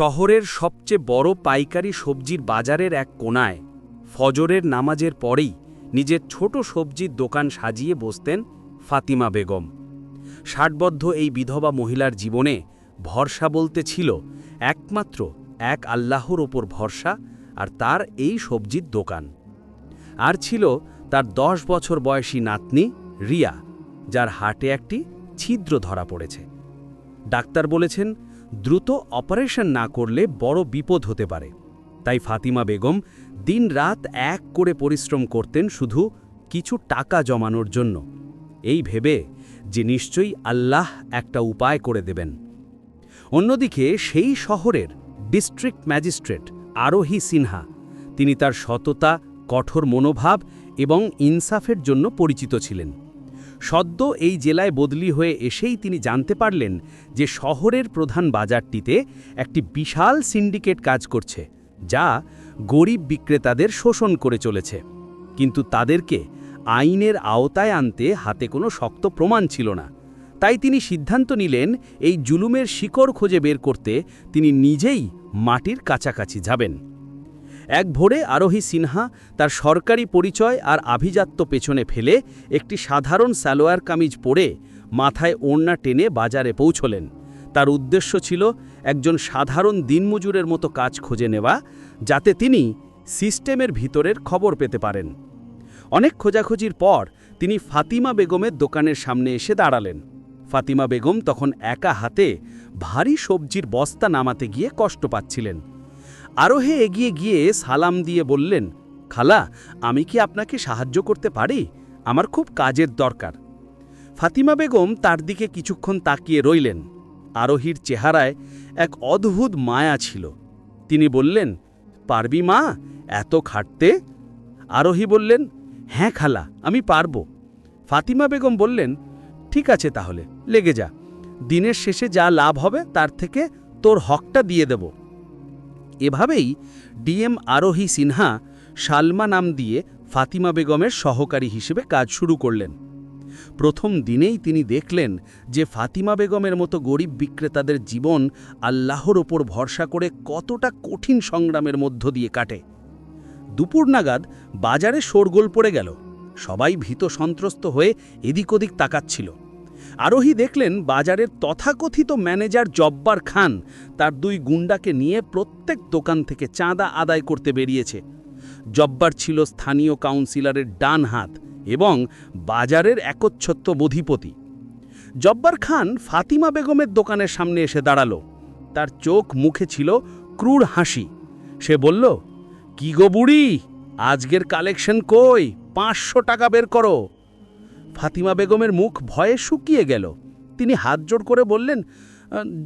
শহরের সবচেয়ে বড় পাইকারি সবজির বাজারের এক কোনায় ফজরের নামাজের পরেই নিজের ছোট সবজির দোকান সাজিয়ে বসতেন ফাতিমা বেগম। ষাটবদ্ধ এই বিধবা মহিলার জীবনে ভরসা বলতে ছিল একমাত্র এক আল্লাহর ওপর ভরসা আর তার এই সবজির দোকান। আর ছিল তার দশ বছর বয়সী নাতনি রিয়া, যার হাটে একটি ছিদ্র ধরা পড়েছে। ডাক্তার বলেছেন দ্রুত অপারেশন না করলে বড় বিপদ হতে পারে। তাই ফাতিমা বেগম দিন রাত এক করে পরিশ্রম করতেন শুধু কিছু টাকা জমানোর জন্য। এই ভেবে যে নিশ্চয়ই আল্লাহ একটা উপায় করে দেবেন। অন্যদিকে সেই শহরের ডিস্ট্রিক্ট ম্যাজিস্ট্রেট আরোহী সিনহা, তিনি তার সততা, কঠোর মনোভাব এবং ইনসাফের জন্য পরিচিত ছিলেন। সদ্য এই জেলায় বদলি হয়ে এসেই তিনি জানতে পারলেন যে শহরের প্রধান বাজারটিতে একটি বিশাল সিন্ডিকেট কাজ করছে, যা গরিব বিক্রেতাদের শোষণ করে চলেছে। কিন্তু তাদেরকে আইনের আওতায় আনতে হাতে কোনো শক্ত প্রমাণ ছিল না। তাই তিনি সিদ্ধান্ত নিলেন এই জুলুমের শিকড় খুঁজে বের করতে তিনি নিজেই মাটির কাছাকাছি যাবেন। এক ভোরে আরোহী সিনহা তার সরকারি পরিচয় আর আভিজাত্য পেছনে ফেলে একটি সাধারণ সালোয়ার কামিজ পরে মাথায় ওড়না টেনে বাজারে পৌঁছলেন। তার উদ্দেশ্য ছিল একজন সাধারণ দিনমজুরের মতো কাজ খুঁজে নেওয়া, যাতে তিনি সিস্টেমের ভিতরের খবর পেতে পারেন। অনেক খোঁজাখুঁজির পর তিনি ফাতিমা বেগমের দোকানের সামনে এসে দাঁড়ালেন। ফাতিমা বেগম তখন একা হাতে ভারী সবজির বস্তা নামাতে গিয়ে কষ্ট পাচ্ছিলেন। আরোহে এগিয়ে গিয়ে সালাম দিয়ে বললেন, খালা, আমি কি আপনাকে সাহায্য করতে পারি? আমার খুব কাজের দরকার। ফাতিমা বেগম তার দিকে কিছুক্ষণ তাকিয়ে রইলেন। আরোহীর চেহারায় এক অদ্ভুত মায়া ছিল। তিনি বললেন, পারবি মা, এত খাটতে? আরোহী বললেন হ্যাঁ খালা, আমি পারব। ফাতিমা বেগম বললেন, ঠিক আছে তাহলে, লেগে যা। দিনের শেষে যা লাভ হবে তার থেকে তোর হকটা দিয়ে দেব। এভাবেই ডিএম আরোহী সিনহা সালমা নাম দিয়ে ফাতিমা বেগমের সহকারী হিসেবে কাজ শুরু করলেন। প্রথম দিনেই তিনি দেখলেন যে ফাতিমা বেগমের মতো গরিব বিক্রেতাদের জীবন আল্লাহর ওপর ভরসা করে কতটা কঠিন সংগ্রামের মধ্য দিয়ে কাটে। দুপুর নাগাদ বাজারে শোরগোল পড়ে গেল। সবাই ভীত সন্ত্রস্ত হয়ে এদিক ওদিক তাকাচ্ছিল। আরোহী দেখলেন বাজারের তথাকথিত ম্যানেজার জব্বার খান তার দুই গুন্ডাকে নিয়ে প্রত্যেক দোকান থেকে চাঁদা আদায় করতে বেরিয়েছে। জব্বার ছিল স্থানীয় কাউন্সিলরের ডান হাত এবং বাজারের একচ্ছত্ব বোধিপতি জব্বার খান ফাতিমা বেগমের দোকানের সামনে এসে দাঁড়াল। তার চোখ মুখে ছিল ক্রূর হাসি। সে বলল, কি গো বুড়ি, আজকের কালেকশন কই? পাঁচশো টাকা বের করো। ফাতিমা বেগমের মুখ ভয়ে শুকিয়ে গেল। তিনি হাত জোড় করে বললেন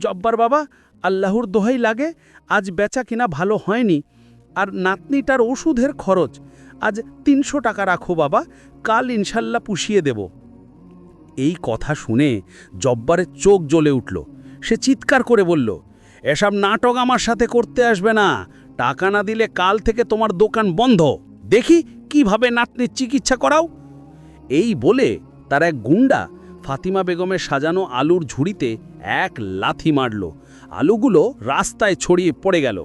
জব্বার বাবা, আল্লাহর দোহাই লাগে, আজ বেচা কিনা ভালো হয়নি, আর নাতনিটার ওষুধের খরচ, আজ তিনশো টাকা রাখো বাবা, কাল ইনশাল্লাহ পুষিয়ে দেব। এই কথা শুনে জব্বারের চোখ জ্বলে উঠল। সে চিৎকার করে বলল, এসব নাটক আমার সাথে করতে আসবে না, টাকা না দিলে কাল থেকে তোমার দোকান বন্ধ। দেখি কীভাবে নাতনির চিকিৎসা করাও। এই বলে তার এক গুন্ডা ফাতিমা বেগমের সাজানো আলুর ঝুড়িতে এক লাথি মারল। আলুগুলো রাস্তায় ছড়িয়ে পড়ে গেল।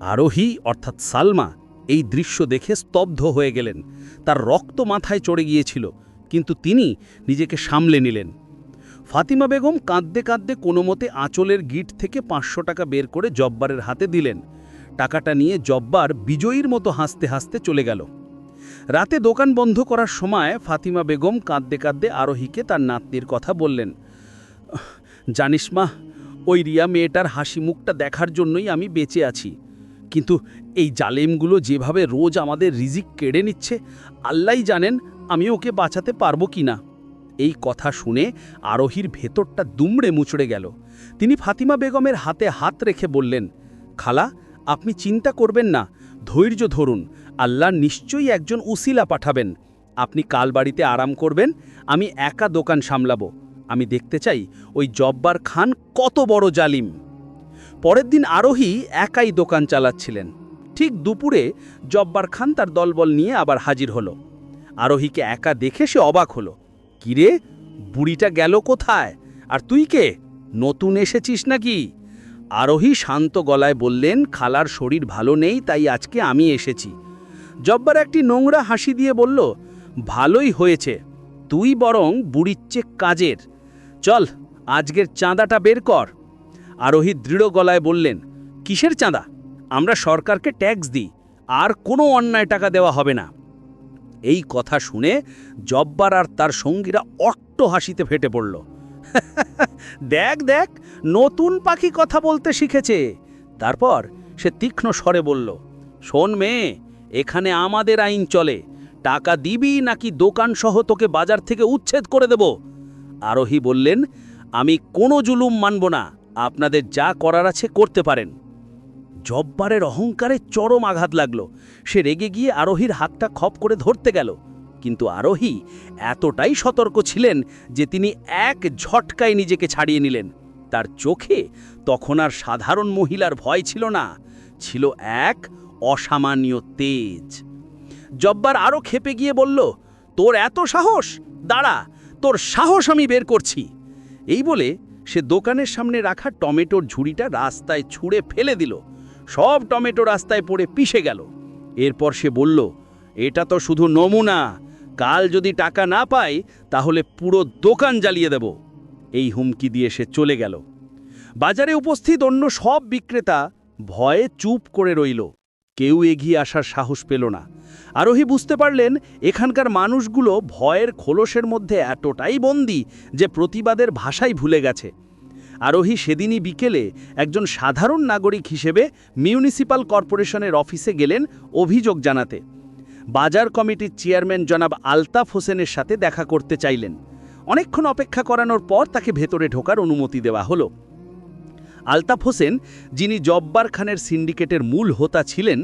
আরোহী অর্থাৎ সালমা এই দৃশ্য দেখে স্তব্ধ হয়ে গেলেন। তার রক্ত মাথায় চড়ে গিয়েছিল, কিন্তু তিনি নিজেকে সামলে নিলেন। ফাতিমা বেগম কাঁদতে কাঁদতে কোনো মতে আঁচলের গিট থেকে পাঁচশো টাকা বের করে জব্বারের হাতে দিলেন। টাকাটা নিয়ে জব্বার বিজয়ীর মতো হাসতে হাসতে চলে গেল। রাতে দোকান বন্ধ করার সময় ফাতিমা বেগম কাঁদতে কাঁদতে আরোহীকে তার নাতনির কথা বললেন, জানিস মা, ওই রিয়া মেয়েটার হাসি মুখটা দেখার জন্যই আমি বেঁচে আছি। কিন্তু এই জালেমগুলো যেভাবে রোজ আমাদের রিজিক কেড়ে নিচ্ছে, আল্লাহই জানেন আমি ওকে বাঁচাতে পারব কি না। এই কথা শুনে আরোহীর ভেতরটা দুমড়ে মুচড়ে গেল। তিনি ফাতিমা বেগমের হাতে হাত রেখে বললেন, খালা, আপনি চিন্তা করবেন না, ধৈর্য ধরুন আল্লাহ নিশ্চয়ই একজন উসিলা পাঠাবেন। আপনি কাল বাড়িতে আরাম করবেন, আমি একা দোকান সামলাবো। আমি দেখতে চাই ওই জব্বার খান কত বড় জালিম। পরের দিন আরোহী একাই দোকান চালাচ্ছিলেন। ঠিক দুপুরে জব্বার খান তার দলবল নিয়ে আবার হাজির হলো। আরোহীকে একা দেখে সে অবাক হলো। কিরে, বুড়িটা গেল কোথায়? আর তুই কে? নতুন এসেছিস নাকি? আরোহী শান্ত গলায় বললেন, খালার শরীর ভালো নেই, তাই আজকে আমি এসেছি। জব্বার একটি নোংরা হাসি দিয়ে বলল, ভালোই হয়েছে, তুই বরং বুড়ির কাজের। চল, আজকের চাঁদাটা বের কর। আরোহী দৃঢ় গলায় বললেন, কিসের চাঁদা? আমরা সরকারকে ট্যাক্স দিই, আর কোনো অন্যায় টাকা দেওয়া হবে না। এই কথা শুনে জব্বার আর তার সঙ্গীরা অট্ট হাসিতে ফেটে পড়ল। দেখ দেখ, নতুন পাখি কথা বলতে শিখেছে। তারপর সে তীক্ষ্ণ স্বরে বলল, শোন মেয়ে এখানে আমাদের আইন চলে। টাকা দিবি নাকি দোকানসহ তোকে বাজার থেকে উচ্ছেদ করে দেব? আরোহী বললেন, আমি কোনো জুলুম মানব না, আপনাদের যা করার আছে করতে পারেন। জব্বারের অহংকারে চরম আঘাত লাগল। সে রেগে গিয়ে আরোহীর হাতটা খপ করে ধরতে গেল। কিন্তু আরোহী এতটাই সতর্ক ছিলেন যে তিনি এক ঝটকায় নিজেকে ছাড়িয়ে নিলেন। তার চোখে তখন আর সাধারণ মহিলার ভয় ছিল না। ছিল এক অসামান্য তেজ। জব্বার আরও খেপে গিয়ে বলল, তোর এত সাহস? দাঁড়া, তোর সাহস আমি বের করছি। এই বলে সে দোকানের সামনে রাখা টমেটোর ঝুড়িটা রাস্তায় ছুঁড়ে ফেলে দিল। সব টমেটো রাস্তায় পড়ে পিষে গেল। এরপর সে বলল, এটা তো শুধু নমুনা। কাল যদি টাকা না পাই, তাহলে পুরো দোকান জ্বালিয়ে দেব। এই হুমকি দিয়ে সে চলে গেল। বাজারে উপস্থিত অন্য সব বিক্রেতা ভয়ে চুপ করে রইল। কেউ এগিয়ে আসার সাহস পেল না। আরোহী বুঝতে পারলেন, এখানকার মানুষগুলো ভয়ের খোলসের মধ্যে এতটাই বন্দী যে প্রতিবাদের ভাষাই ভুলে গেছে। আরোহী সেদিনই বিকেলে একজন সাধারণ নাগরিক হিসেবে মিউনিসিপাল কর্পোরেশনের অফিসে গেলেন অভিযোগ জানাতে। বাজার কমিটির চেয়ারম্যান জনাব আলতাফ হোসেনের সাথে দেখা করতে চাইলেন। অনেকক্ষণ অপেক্ষা করানোর পর তাকে ভেতরে ঢোকার অনুমতি দেওয়া হলো। আলতাফ হোসেন, যিনি জব্বার খানের সিন্ডিকেটের মূল হোতা ছিলেন,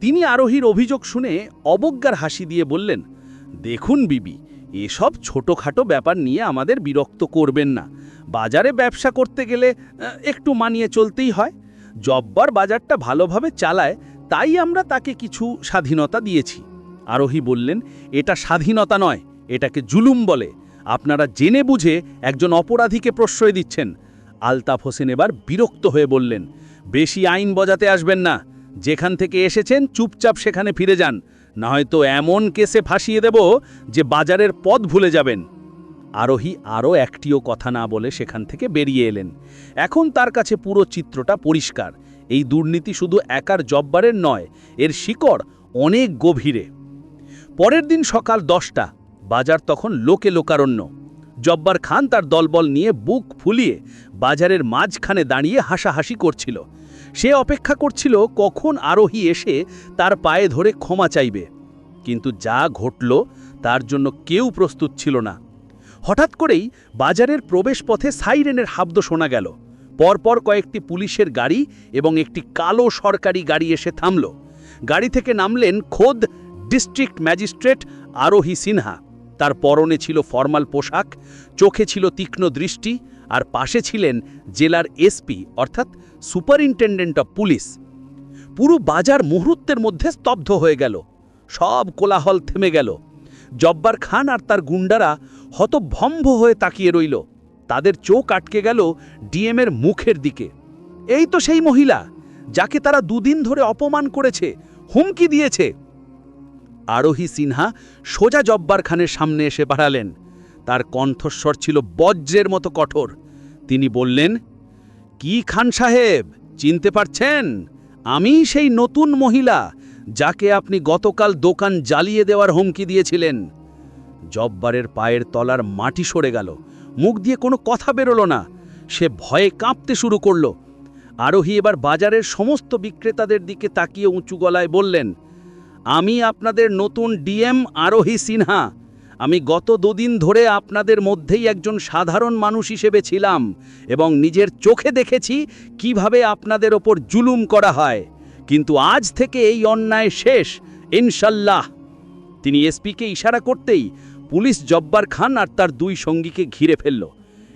তিনি আরোহীর অভিযোগ শুনে অবজ্ঞার হাসি দিয়ে বললেন, দেখুন বিবি, এসব ছোটোখাটো ব্যাপার নিয়ে আমাদের বিরক্ত করবেন না। বাজারে ব্যবসা করতে গেলে একটু মানিয়ে চলতেই হয়। জব্বার বাজারটা ভালোভাবে চালায়, তাই আমরা তাকে কিছু স্বাধীনতা দিয়েছি। আরোহী বললেন, এটা স্বাধীনতা নয়, এটাকে জুলুম বলে। আপনারা জেনে বুঝে একজন অপরাধীকে প্রশ্রয় দিচ্ছেন। আলতাফ হোসেন এবার বিরক্ত হয়ে বললেন, বেশি আইন বজাতে আসবেন না। যেখান থেকে এসেছেন চুপচাপ সেখানে ফিরে যান। না হয়তো এমন কেসে ফাঁসিয়ে দেব যে বাজারের পথ ভুলে যাবেন। আরোহী আরও একটিও কথা না বলে সেখান থেকে বেরিয়ে এলেন। এখন তার কাছে পুরো চিত্রটা পরিষ্কার। এই দুর্নীতি শুধু একার জব্বারের নয়, এর শিকড় অনেক গভীরে। পরের দিন সকাল দশটা, বাজার তখন লোকে লোকারণ্য। জব্বার খান তার দলবল নিয়ে বুক ফুলিয়ে বাজারের মাঝখানে দাঁড়িয়ে হাসাহাসি করছিল। সে অপেক্ষা করছিল কখন আরোহী এসে তার পায়ে ধরে ক্ষমা চাইবে। কিন্তু যা ঘটল তার জন্য কেউ প্রস্তুত ছিল না। হঠাৎ করেই বাজারের প্রবেশপথে সাইরেনের হাব্দ শোনা গেল। পরপর কয়েকটি পুলিশের গাড়ি এবং একটি কালো সরকারি গাড়ি এসে থামল। গাড়ি থেকে নামলেন খোদ ডিস্ট্রিক্ট ম্যাজিস্ট্রেট আরোহী সিনহা। তার পরনে ছিল ফর্মাল পোশাক, চোখে ছিল তীক্ষ্ণ দৃষ্টি আর পাশে ছিলেন জেলার এসপি অর্থাৎ সুপারিনটেন্ডেন্ট অফ পুলিশ। পুরো বাজার মুহূর্তের মধ্যে স্তব্ধ হয়ে গেল। সব কোলাহল থেমে গেল। জব্বার খান আর তার গুন্ডারা হতভম্ব হয়ে তাকিয়ে রইল। তাদের চোখ আটকে গেল ডিএমের মুখের দিকে। এই তো সেই মহিলা, যাকে তারা দুদিন ধরে অপমান করেছে, হুমকি দিয়েছে। আরোহী সিনহা সোজা জব্বার খানের সামনে এসে বাড়ালেন। তার কণ্ঠস্বর ছিল বজ্রের মতো কঠোর। তিনি বললেন, কি খান সাহেব, চিনতে পারছেন? আমি সেই নতুন মহিলা যাকে আপনি গতকাল দোকান জ্বালিয়ে দেওয়ার হুমকি দিয়েছিলেন। জব্বারের পায়ের তলার মাটি সরে গেল। মুখ দিয়ে কোনো কথা বেরোলো না। সে ভয়ে কাঁপতে শুরু করল। আরোহী এবার বাজারের সমস্ত বিক্রেতাদের দিকে তাকিয়ে উঁচু গলায় বললেন আমি আপনাদের নতুন ডিএম আরোহী সিনহা। আমি গত দুদিন ধরে আপনাদের মধ্যেই একজন সাধারণ মানুষ হিসেবে ছিলাম এবং নিজের চোখে দেখেছি কীভাবে আপনাদের ওপর জুলুম করা হয়। কিন্তু আজ থেকে এই অন্যায় শেষ, ইনশাল্লাহ। তিনি এসপিকে ইশারা করতেই পুলিশ জব্বার খান আর তার দুই সঙ্গীকে ঘিরে ফেলল।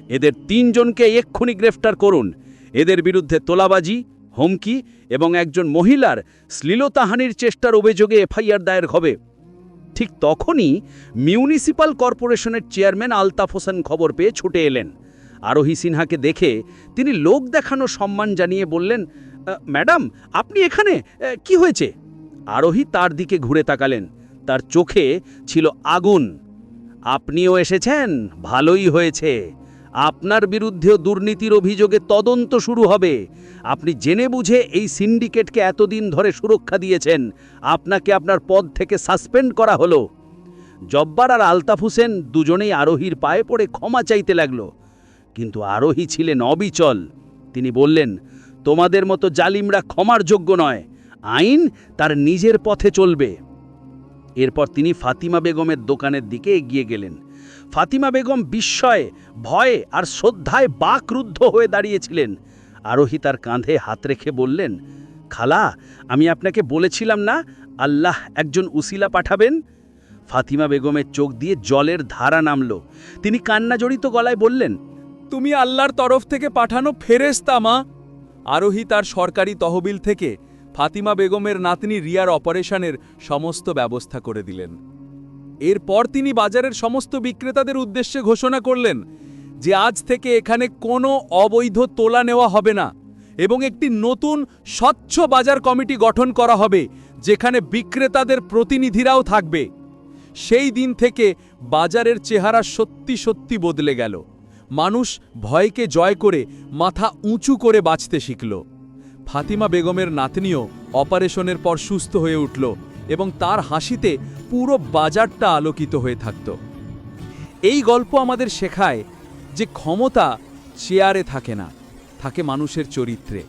এদের তিনজনকে এক্ষুনি গ্রেফতার করুন। এদের বিরুদ্ধে তোলাবাজি হুমকি এবং একজন মহিলার শ্লীলতাহানির চেষ্টার অভিযোগে এফআইআর দায়ের হবে। ঠিক তখনই মিউনিসিপাল কর্পোরেশনের চেয়ারম্যান আলতাফ হোসেন খবর পেয়ে ছুটে এলেন। আরোহী সিনহাকে দেখে তিনি লোক দেখানো সম্মান জানিয়ে বললেন ম্যাডাম, আপনি এখানে? কি হয়েছে? আরোহী তার দিকে ঘুরে তাকালেন। তার চোখে ছিল আগুন। আপনিও এসেছেন? ভালোই হয়েছে। আপনার বিরুদ্ধেও দুর্নীতির অভিযোগে তদন্ত শুরু হবে। আপনি জেনে বুঝে এই সিন্ডিকেটকে এতদিন ধরে সুরক্ষা দিয়েছেন। আপনাকে আপনার পদ থেকে সাসপেন্ড করা হলো। জব্বার আর আলতাফ হোসেন দুজনেই আরোহীর পায়ে পড়ে ক্ষমা চাইতে লাগল। কিন্তু আরোহী ছিলেন অবিচল। তিনি বললেন, তোমাদের মতো জালিমরা ক্ষমার যোগ্য নয়। আইন তার নিজের পথে চলবে। এরপর তিনি ফাতিমা বেগমের দোকানের দিকে এগিয়ে গেলেন। ফাতিমা বেগম বিস্ময়ে, ভয়ে আর শ্রদ্ধায় বাকরুদ্ধ হয়ে দাঁড়িয়েছিলেন। আরোহী তার কাঁধে হাত রেখে বললেন, খালা, আমি আপনাকে বলেছিলাম না আল্লাহ একজন উসিলা পাঠাবেন? ফাতিমা বেগমের চোখ দিয়ে জলের ধারা নামল। তিনি কান্না জড়িত গলায় বললেন, তুমি আল্লাহর তরফ থেকে পাঠানো ফেরেস্তা মা! আরোহী তার সরকারি তহবিল থেকে ফাতিমা বেগমের নাতনি রিয়ার অপারেশনের সমস্ত ব্যবস্থা করে দিলেন। এরপর তিনি বাজারের সমস্ত বিক্রেতাদের উদ্দেশ্যে ঘোষণা করলেন যে আজ থেকে এখানে কোনো অবৈধ তোলা নেওয়া হবে না এবং একটি নতুন স্বচ্ছ বাজার কমিটি গঠন করা হবে, যেখানে বিক্রেতাদের প্রতিনিধিরাও থাকবে। সেই দিন থেকে বাজারের চেহারা সত্যি সত্যি বদলে গেল। মানুষ ভয়কে জয় করে মাথা উঁচু করে বাঁচতে শিখল। ফাতিমা বেগমের নাতনিও অপারেশনের পর সুস্থ হয়ে উঠল এবং তার হাসিতে পুরো বাজারটা আলোকিত হয়ে থাকত। এই গল্প আমাদের শেখায় যে ক্ষমতা চেয়ারে থাকে না, থাকে মানুষের চরিত্রে।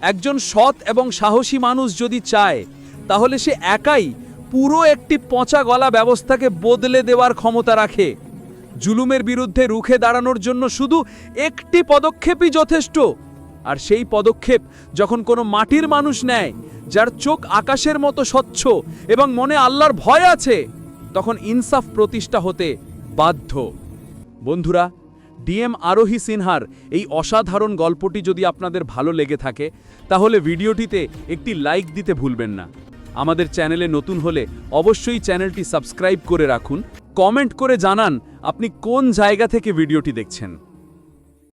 একজন সৎ এবং সাহসী মানুষ যদি চায়, তাহলে সে একাই পুরো একটি পচা গলা ব্যবস্থাকে বদলে দেওয়ার ক্ষমতা রাখে। জুলুমের বিরুদ্ধে রুখে দাঁড়ানোর জন্য শুধু একটি পদক্ষেপই যথেষ্ট। আর সেই পদক্ষেপ যখন কোনো মাটির মানুষ নেয়, যার চোখ আকাশের মতো স্বচ্ছ এবং মনে আল্লাহর ভয় আছে, তখন ইনসাফ প্রতিষ্ঠা হতে বাধ্য। বন্ধুরা, ডিএম আরোহী সিনহার এই অসাধারণ গল্পটি যদি আপনাদের ভালো লেগে থাকে, তাহলে ভিডিওটিতে একটি লাইক দিতে ভুলবেন না। আমাদের চ্যানেলে নতুন হলে অবশ্যই চ্যানেলটি সাবস্ক্রাইব করে রাখুন। কমেন্ট করে জানান আপনি কোন জায়গা থেকে ভিডিওটি দেখছেন।